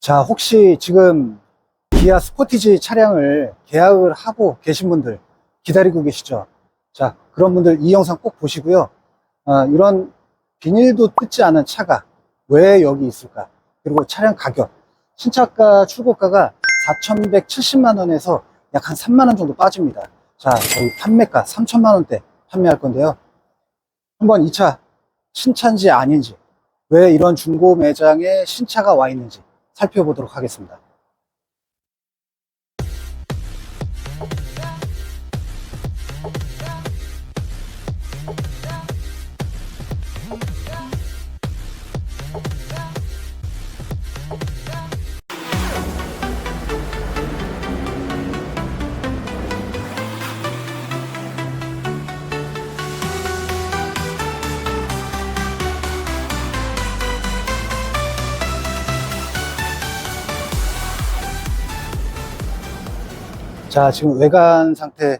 자, 혹시 지금 기아 스포티지 차량을 계약을 하고 계신 분들 기다리고 계시죠? 자, 그런 분들 이 영상 꼭 보시고요. 아, 이런 비닐도 뜯지 않은 차가 왜 여기 있을까? 그리고 차량 가격. 신차가 출고가가 4,170만 원에서 약 한 3만 원 정도 빠집니다. 자, 저희 판매가 3천만 원대 판매할 건데요. 한번 이 차 신차인지 아닌지, 왜 이런 중고 매장에 신차가 와 있는지 살펴보도록 하겠습니다. 자, 지금 외관 상태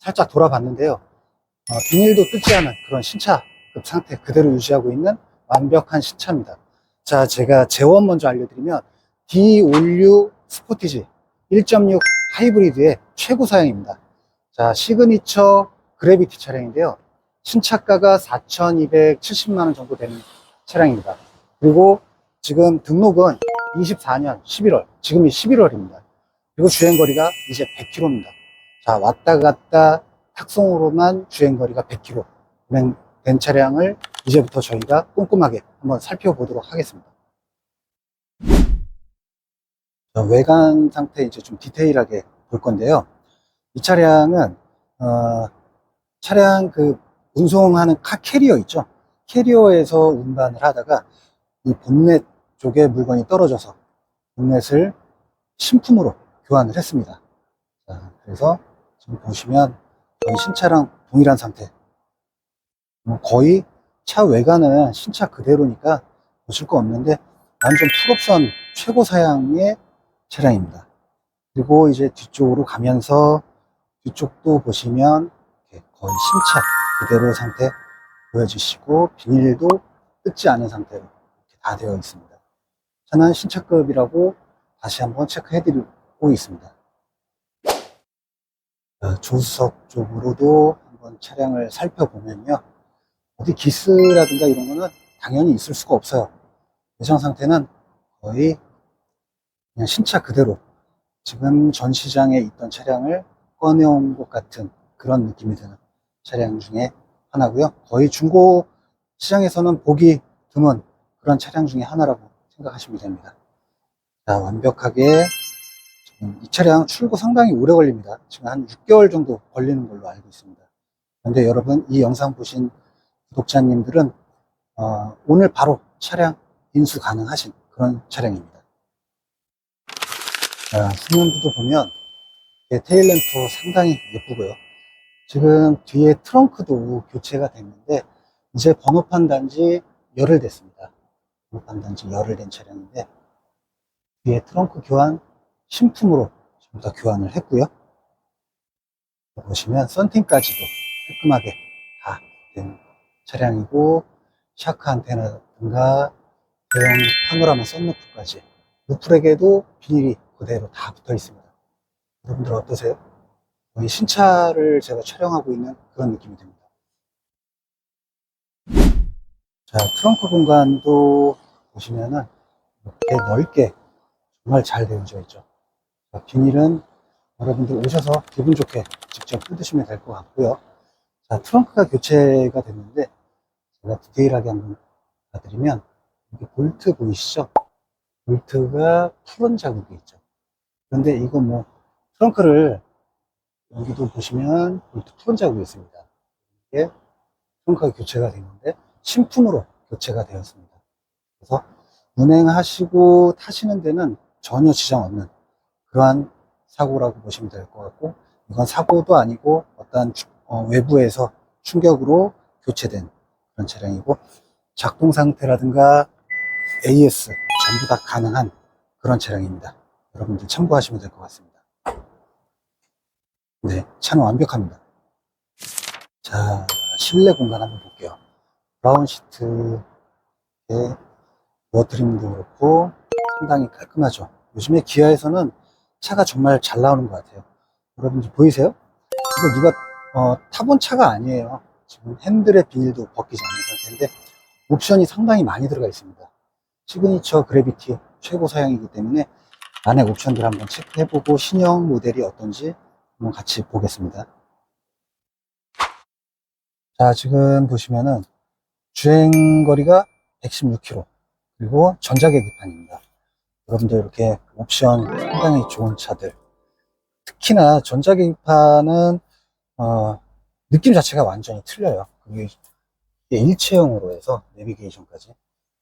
살짝 돌아봤는데요. 어, 비닐도 뜯지 않은 그런 신차급 상태 그대로 유지하고 있는 완벽한 신차입니다. 자, 제가 제원 먼저 알려드리면 D56 스포티지 1.6 하이브리드의 최고 사양입니다. 자, 시그니처 그래비티 차량인데요. 신차가가 4,270만 원 정도 되는 차량입니다. 그리고 지금 등록은 24년 11월, 지금이 11월입니다. 그리고 주행거리가 이제 100km입니다. 자, 왔다 갔다 탁송으로만 주행거리가 100km 된 차량을 이제부터 저희가 꼼꼼하게 한번 살펴보도록 하겠습니다. 자, 외관 상태 이제 좀 디테일하게 볼 건데요. 이 차량은, 어, 차량 그 운송하는 카 캐리어 있죠? 캐리어에서 운반을 하다가 이 본넷 쪽에 물건이 떨어져서 본넷을 신품으로 교환을 했습니다. 자, 그래서 지금 보시면 거의 신차랑 동일한 상태. 뭐 거의 차 외관은 신차 그대로니까 보실 거 없는데 완전 풀옵션 최고 사양의 차량입니다. 그리고 이제 뒤쪽으로 가면서 뒤쪽도 보시면 거의 신차 그대로 상태 보여주시고 비닐도 뜯지 않은 상태로 다 되어 있습니다. 차는 신차급이라고 다시 한번 체크해 드리고 있습니다. 어, 조수석 쪽으로도 한번 차량을 살펴보면요. 어디 기스라든가 이런 거는 당연히 있을 수가 없어요. 외장 상태는 거의 그냥 신차 그대로 지금 전시장에 있던 차량을 꺼내온 것 같은 그런 느낌이 드는 차량 중에 하나고요. 거의 중고 시장에서는 보기 드문 그런 차량 중에 하나라고 생각하시면 됩니다. 자, 완벽하게 이 차량 출고 상당히 오래 걸립니다. 지금 한 6개월 정도 걸리는 걸로 알고 있습니다. 그런데 여러분 이 영상 보신 구독자님들은 어, 오늘 바로 차량 인수 가능하신 그런 차량입니다. 자, 후면부도 보면 예, 테일램프 상당히 예쁘고요. 지금 뒤에 트렁크도 교체가 됐는데 이제 번호판 단지 열흘 됐습니다. 번호판 단지 열흘 된 차량인데 뒤에 트렁크 교환 신품으로 전부 다 교환을 했고요. 보시면 썬팅까지도 깔끔하게 다 된 차량이고 샤크 안테나든가 대형 파노라마 썬루프까지 루프렉에도 비닐이 그대로 다 붙어 있습니다. 여러분들 어떠세요? 거의 신차를 제가 촬영하고 있는 그런 느낌이 듭니다. 자, 트렁크 공간도 보시면은 이렇게 넓게 정말 잘 되어져 있죠. 자, 비닐은 여러분들 오셔서 기분 좋게 직접 뜯으시면 될 것 같고요. 자, 트렁크가 교체가 됐는데 제가 디테일하게 한번 봐드리면 이렇게 볼트 보이시죠? 볼트가 푸른 자국이 있죠. 그런데 이거 뭐 트렁크를 여기도 보시면 볼트 푸른 자국이 있습니다. 이게 트렁크가 교체가 됐는데 신품으로 교체가 되었습니다. 그래서 운행하시고 타시는 데는 전혀 지장 없는 그러한 사고라고 보시면 될 것 같고 이건 사고도 아니고 어떠한 추- 어, 외부에서 충격으로 교체된 그런 차량이고 작동 상태라든가 AS 전부 다 가능한 그런 차량입니다. 여러분들 참고하시면 될 것 같습니다. 네, 차는 완벽합니다. 자, 실내 공간 한번 볼게요. 브라운 시트에 워트림도 그렇고 상당히 깔끔하죠. 요즘에 기아에서는 차가 정말 잘 나오는 것 같아요. 여러분들 보이세요? 이거 누가 어, 타본 차가 아니에요. 지금 핸들의 비닐도 벗기지 않은 상태인데 옵션이 상당히 많이 들어가 있습니다. 시그니처 그래비티 최고 사양이기 때문에 안에 옵션들 한번 체크해보고 신형 모델이 어떤지 한번 같이 보겠습니다. 자, 지금 보시면은 주행거리가 116km 그리고 전자계기판입니다. 여러분들 이렇게 옵션 상당히 좋은 차들 특히나 전자계기판은 어, 느낌 자체가 완전히 틀려요. 일체형으로 해서 내비게이션까지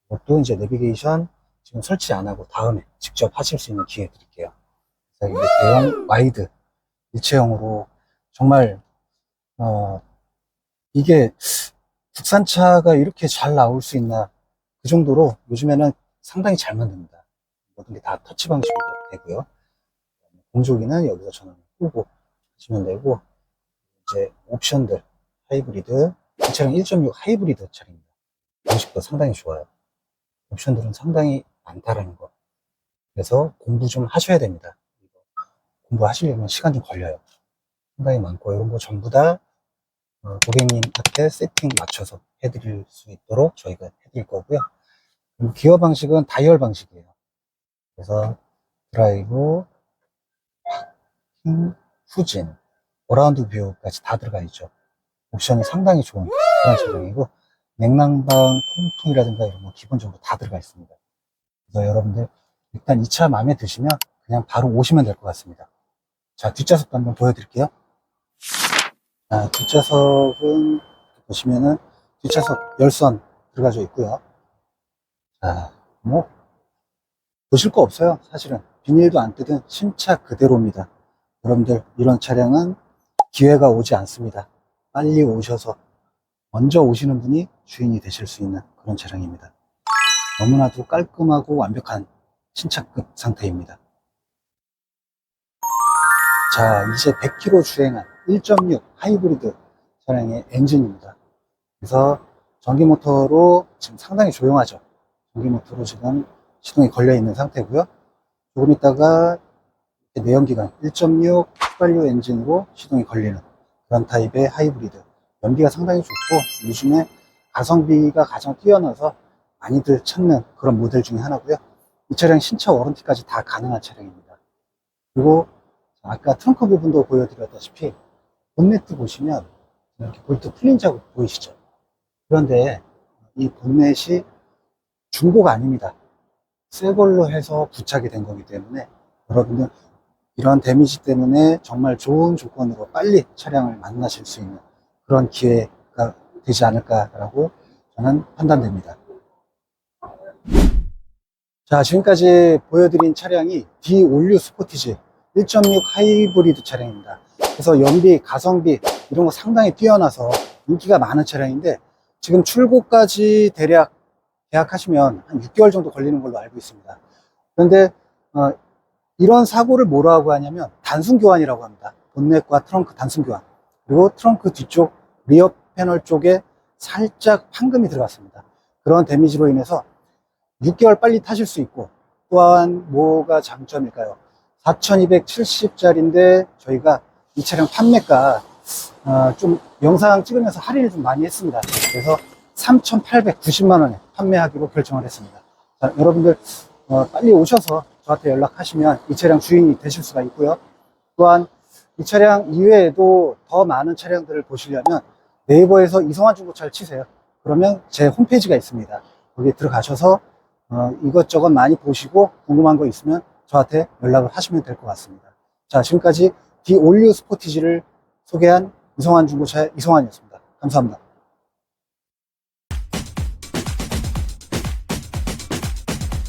이것도 이제 내비게이션 지금 설치 안 하고 다음에 직접 하실 수 있는 기회 드릴게요. 이게 대형 와이드 일체형으로 정말 어, 이게 국산차가 이렇게 잘 나올 수 있나 그 정도로 요즘에는 상당히 잘 만듭니다. 모든 게 다 터치 방식으로 되고요. 공조기는 여기서 전원을 끄고 하시면 되고 이제 옵션들 하이브리드 이 차량 1.6 하이브리드 차량입니다. 방식도 상당히 좋아요. 옵션들은 상당히 많다라는 거. 그래서 공부 좀 하셔야 됩니다. 공부하시려면 시간 좀 걸려요. 상당히 많고 이런 거 전부 다 어, 고객님한테 세팅 맞춰서 해드릴 수 있도록 저희가 해드릴 거고요. 기어 방식은 다이얼 방식이에요. 그래서 드라이브, 파킹, 후진, 어라운드 뷰까지 다 들어가 있죠. 옵션이 상당히 좋은 그런 차량이고 냉난방, 통풍이라든가 이런 거 기본적으로 다 들어가 있습니다. 그래서 여러분들 일단 이 차 마음에 드시면 그냥 바로 오시면 될 것 같습니다. 자, 뒷좌석도 한번 보여드릴게요. 아, 뒷좌석은 보시면은 뒷좌석 열선 들어가져 있고요. 자, 뭐 보실 거 없어요. 사실은 비닐도 안 뜯은 신차 그대로입니다. 여러분들 이런 차량은 기회가 오지 않습니다. 빨리 오셔서 먼저 오시는 분이 주인이 되실 수 있는 그런 차량입니다. 너무나도 깔끔하고 완벽한 신차급 상태입니다. 자, 이제 100km 주행한 1.6 하이브리드 차량의 엔진입니다. 그래서 전기 모터로 지금 상당히 조용하죠. 전기 모터로 지금 시동이 걸려 있는 상태고요. 조금 있다가 내연기관 1.6 휘발유 엔진으로 시동이 걸리는 그런 타입의 하이브리드. 연비가 상당히 좋고 요즘에 가성비가 가장 뛰어나서 많이들 찾는 그런 모델 중에 하나고요. 이 차량 신차 워런티까지 다 가능한 차량입니다. 그리고 아까 트렁크 부분도 보여드렸다시피 본네트 보시면 이렇게 볼트 풀린 자국 보이시죠? 그런데 이 본넷이 중고가 아닙니다. 새 걸로 해서 부착이 된 거기 때문에 여러분들 이런 데미지 때문에 정말 좋은 조건으로 빨리 차량을 만나실 수 있는 그런 기회가 되지 않을까라고 저는 판단됩니다. 자, 지금까지 보여드린 차량이 D 올류 스포티지 1.6 하이브리드 차량입니다. 그래서 연비, 가성비 이런 거 상당히 뛰어나서 인기가 많은 차량인데 지금 출고까지 대략 계약하시면 한 6개월 정도 걸리는 걸로 알고 있습니다. 그런데 어, 이런 사고를 뭐라고 하냐면 단순 교환이라고 합니다. 본넷과 트렁크 단순 교환. 그리고 트렁크 뒤쪽 리어 패널 쪽에 살짝 판금이 들어갔습니다. 그런 데미지로 인해서 6개월 빨리 타실 수 있고 또한 뭐가 장점일까요? 4,270짜리인데 저희가 이 차량 판매가 어, 좀 영상 찍으면서 할인을 좀 많이 했습니다. 그래서 3,890만 원에 판매하기로 결정을 했습니다. 자, 여러분들 어, 빨리 오셔서 저한테 연락하시면 이 차량 주인이 되실 수가 있고요. 또한 이 차량 이외에도 더 많은 차량들을 보시려면 네이버에서 이성환 중고차를 치세요. 그러면 제 홈페이지가 있습니다. 거기에 들어가셔서 어, 이것저것 많이 보시고 궁금한 거 있으면 저한테 연락을 하시면 될 것 같습니다. 자, 지금까지 디 올류 스포티지를 소개한 이성환 중고차의 이성환이었습니다. 감사합니다.